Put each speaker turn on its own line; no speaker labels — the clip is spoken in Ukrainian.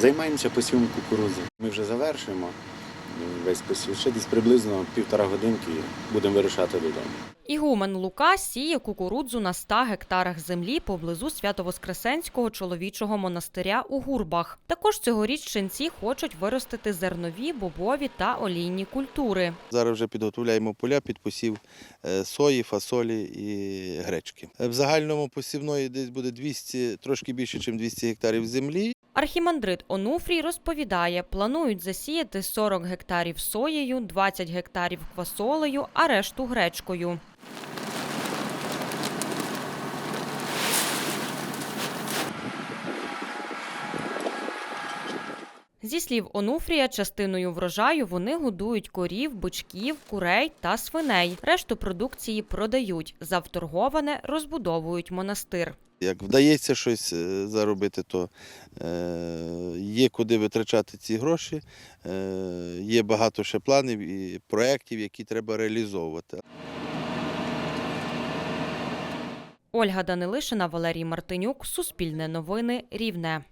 Займаємося посівом кукурудзи. Ми вже завершуємо весь посів. Ще десь приблизно півтора годинки будемо вирушати додому.
Ігумен Лука сіє кукурудзу на 100 гектарах землі поблизу Свято-Воскресенського чоловічого монастиря у Гурбах. Також цьогоріч ченці хочуть виростити зернові, бобові та олійні культури.
Зараз вже підготовляємо поля під посів е, сої, фасолі і гречки. В загальному посівної десь буде 200, трошки більше, ніж 200 гектарів землі.
Архімандрит Онуфрій розповідає, планують засіяти 40 гектарів соєю, 20 гектарів квасолею, а решту гречкою. Зі слів Онуфрія, частиною врожаю вони годують корів, бичків, курей та свиней. Решту продукції продають. За вторговане розбудовують монастир.
Як вдається щось е, заробити, то е, є куди витрачати ці гроші. Е, є багато ще планів і проєктів, які треба реалізовувати.
Ольга Данилишина, Валерій Мартинюк, Суспільне новини, Рівне.